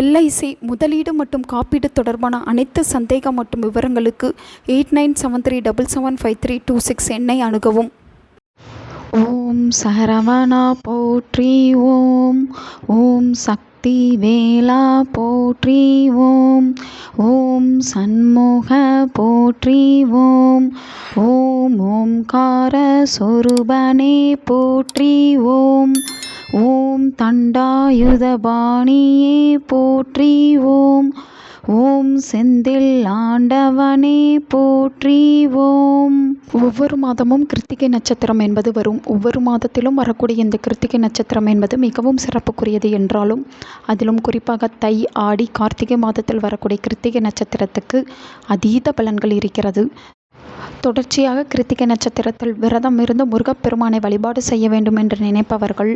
LIC முதலீடு மற்றும் காப்பீடு தொடர்பான அனைத்து சந்தேகம் மற்றும் விவரங்களுக்கு eight nine seven three double seven five three two six எண்ணை அணுகவும். ஓம் சரவணா போற்றி ஓம். ஓம் சக்தி வேலா போற்றி ஓம். ஓம் சண்முக போற்றி ஓம். ஓம் ஓம்கார சொருபனே போற்றி ஓம். ஓம் தண்டாயுதபாணியே போற்றி ஓம் ஓம் செந்தில் ஆண்டவனே போற்றி ஓம். ஒவ்வொரு மாதமும் கிருத்திகை நட்சத்திரம் என்பது வரும். ஒவ்வொரு மாதத்திலும் வரக்கூடிய இந்த கிருத்திகை நட்சத்திரம் என்பது மிகவும் சிறப்புக்குரியது என்றாலும் அதிலும் குறிப்பாக தை ஆடி கார்த்திகை மாதத்தில் வரக்கூடிய கிருத்திகை நட்சத்திரத்துக்கு அதீத பலன்கள் இருக்கிறது. தொடர்ச்சியாக கிருத்திகை நட்சத்திரத்தில் விரதம் இருந்து முருகப்பெருமானை வழிபாடு செய்ய வேண்டும் என்று நினைப்பவர்கள்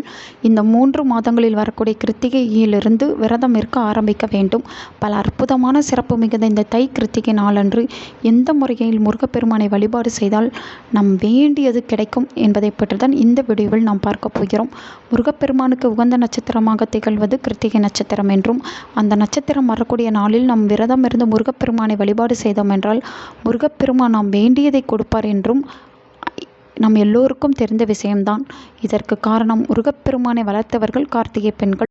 இந்த மூன்று மாதங்களில் வரக்கூடிய கிருத்திகையிலிருந்து விரதம் இருக்க ஆரம்பிக்க வேண்டும். பல அற்புதமான சிறப்பு மிகுந்த இந்த தை கிருத்திகை நாளன்று எந்த முறையில் முருகப்பெருமானை வழிபாடு செய்தால் நம் வேண்டியது கிடைக்கும் என்பதை பற்றி தான் இந்த வீடியோவில் நாம் பார்க்க போகிறோம். முருகப்பெருமானுக்கு உகந்த நட்சத்திரமாக திகழ்வது கிருத்திகை நட்சத்திரம் என்றும் அந்த நட்சத்திரம் வரக்கூடிய நாளில் நாம் விரதம் இருந்து முருகப்பெருமானை வழிபாடு செய்தோம் என்றால் முருகப்பெருமான் நாம் வேண்டியதை கொடுப்பார் என்றும் நம் எல்லோருக்கும் தெரிந்த விஷயம்தான். இதற்கு காரணம் முருகப்பெருமானை வளர்த்தவர்கள் கார்த்திகை பெண்கள்.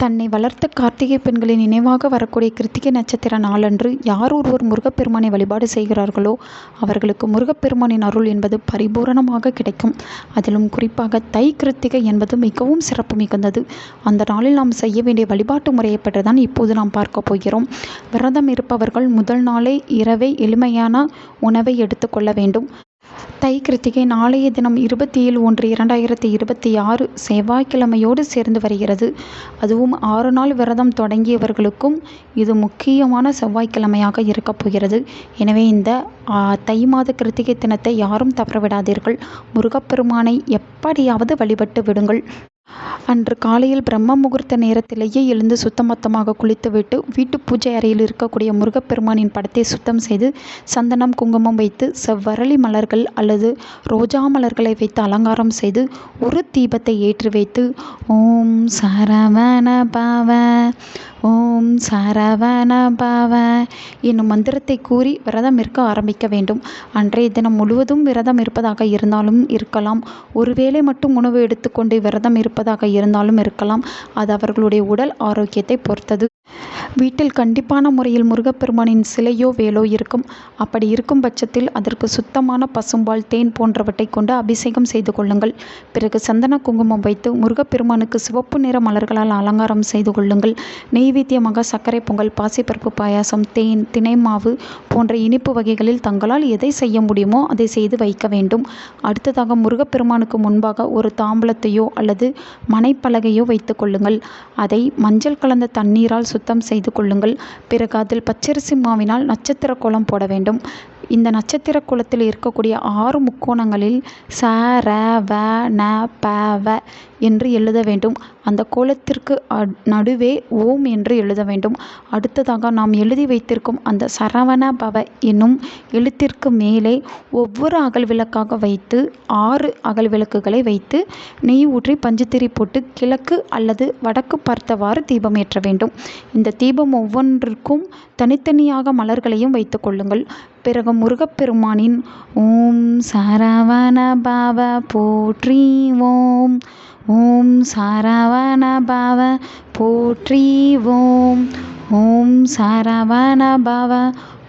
தன்னை வளர்த்த கார்த்திகை பெண்களின் நினைவாக வரக்கூடிய கிருத்திகை நட்சத்திர நாளன்று யார் ஒருவர் முருகப்பெருமானை வழிபாடு செய்கிறார்களோ அவர்களுக்கு முருகப்பெருமானின் அருள் என்பது பரிபூரணமாக கிடைக்கும். அதிலும் குறிப்பாக தை கிருத்திகை என்பது மிகவும் சிறப்பு மிகுந்தது. அந்த நாளில் நாம் செய்ய வேண்டிய வழிபாட்டு முறையை பற்றி தான் இப்போது நாம் பார்க்க போகிறோம். விரதம் இருப்பவர்கள் முதல் நாளே இரவே எளிமையான உணவை எடுத்துக்கொள்ள வேண்டும். தை கிருத்திகை நாளைய தினம் இருபத்தி ஏழு ஒன்று இரண்டாயிரத்தி இருபத்தி ஆறு செவ்வாய்க்கிழமையோடு சேர்ந்து வருகிறது. அதுவும் ஆறு நாள் விரதம் தொடங்கியவர்களுக்கும் இது முக்கியமான செவ்வாய்க்கிழமையாக இருக்கப் போகிறது. எனவே இந்த தை மாத கிருத்திகை தினத்தை யாரும் தவறவிடாதீர்கள். முருகப்பெருமானை எப்படியாவது வழிபட்டு விடுங்கள். அன்று காலையில் பிரம்ம முகூர்த்த நேரத்திலேயே எழுந்து சுத்தமொத்தமாக குளித்துவிட்டு வீட்டு பூஜை அறையில் இருக்கக்கூடிய முருகப்பெருமானின் படத்தை சுத்தம் செய்து சந்தனம் குங்குமம் வைத்து செவ்வரளி மலர்கள் அல்லது ரோஜா மலர்களை வைத்து அலங்காரம் செய்து ஒரு தீபத்தை ஏற்றி வைத்து ஓம் சரவண பவ ஓம் சரவண பவ. என்னும் மந்திரத்தை கூறி விரதம் இருக்க ஆரம்பிக்க வேண்டும். அன்றைய தினம் முழுவதும் விரதம் இருப்பதாக இருந்தாலும் இருக்கலாம். ஒருவேளை மட்டும் உணவு எடுத்துக்கொண்டு விரதம் இருப்பதாக இருந்தாலும் இருக்கலாம். அது அவர்களுடைய உடல் ஆரோக்கியத்தை பொறுத்தது. வீட்டில் கண்டிப்பான முறையில் முருகப்பெருமானின் சிலையோ வேலோ இருக்கும். அப்படி இருக்கும் பட்சத்தில் அதற்கு சுத்தமான பசும்பால் தேன் போன்றவற்றை கொண்டு அபிஷேகம் செய்து கொள்ளுங்கள். பிறகு சந்தன குங்குமம் வைத்து முருகப்பெருமானுக்கு சிவப்பு நிற மலர்களால் அலங்காரம் செய்து கொள்ளுங்கள். நெய்வேத்தியமாக சர்க்கரை பொங்கல் பாசிப்பருப்பு பாயாசம் தேன் தினை மாவு போன்ற இனிப்பு வகைகளில் தங்களால் எதை செய்ய முடியுமோ அதை செய்து வைக்க வேண்டும். அடுத்ததாக முருகப்பெருமானுக்கு முன்பாக ஒரு தாம்பலத்தையோ அல்லது மனைப்பலகையோ வைத்துக் கொள்ளுங்கள். அதை மஞ்சள் கலந்த தண்ணீரால் சுத்தம் செய்து கொள்ளுங்கள். பிறகு அதில் பச்சரிசி மாவினால் நட்சத்திர கோலம் போட வேண்டும். இந்த நட்சத்திர கோலத்தில் இருக்கக்கூடிய ஆறு முக்கோணங்களில் ச ர வ ந ப வ என்று எழுத வேண்டும். அந்த கோலத்திற்கு நடுவே ஓம் என்று எழுத வேண்டும். அடுத்ததாக நாம் எழுதி வைத்திருக்கும் அந்த சரவண பவ என்னும் எழுத்திற்கு மேலே ஒவ்வொரு அகல் விளக்காக வைத்து ஆறு அகல் விளக்குகளை வைத்து நெய் ஊற்றி பஞ்சுத்திரி போட்டு கிழக்கு அல்லது வடக்கு பார்த்தவாறு தீபம் ஏற்ற வேண்டும். இந்த தீபம் ஒவ்வொன்றிற்கும் தனித்தனியாக மலர்களையும் வைத்துக்கொள்ளுங்கள் பிறகு முருகப்பெருமானின் ஓம் சரவண பாவ போற்றி ஓம் ஓம் சரவண பாவ போற்றி ஓம் ஓம் சரவண பாவ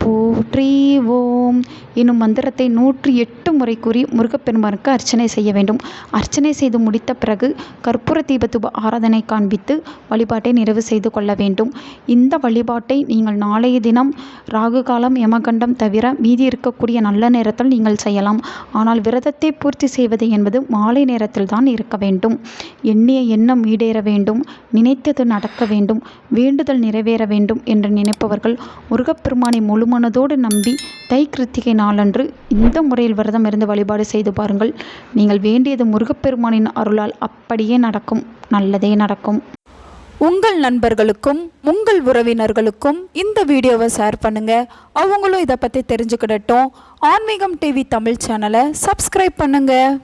போற்றி ஓம் என்னும் மந்திரத்தை நூற்றி எட்டு முறை கூறி முருகப்பெருமானுக்கு அர்ச்சனை செய்ய வேண்டும். அர்ச்சனை செய்து முடித்த பிறகு கற்பூர தீபத்துப ஆராதனை காண்பித்து வழிபாட்டை நிறைவு செய்து கொள்ள வேண்டும். இந்த வழிபாட்டை நீங்கள் நாளைய தினம் ராகு காலம் யமகண்டம் தவிர மீதி இருக்கக்கூடிய நல்ல நேரத்தில் நீங்கள் செய்யலாம். ஆனால் விரதத்தை பூர்த்தி செய்வது என்பது மாலை நேரத்தில் தான் இருக்க வேண்டும். எண்ணிய எண்ணம் ஈடேற வேண்டும். நினைத்தது நடக்க வேண்டும். வேண்டுதல் நிறைவேற வேண்டும் என்று நினைப்பவர்கள் முருகப்பெருமானை முழுமனதோடு நம்பி தை கிருத்திகை நாளன்று இந்த முறையில் விரதம் இருந்து வழிபாடு செய்து பாருங்கள். நீங்கள் வேண்டியது முருகப்பெருமானின் அருளால் அப்படியே நடக்கும். நல்லதே நடக்கும். உங்கள் நண்பர்களுக்கும் உங்கள் உறவினர்களுக்கும் இந்த வீடியோவை ஷேர் பண்ணுங்க. அவங்களும் இதை பற்றி தெரிஞ்சுக்கிடட்டும். ஆன்மீகம் டிவி தமிழ் சேனலை சப்ஸ்கிரைப் பண்ணுங்கள்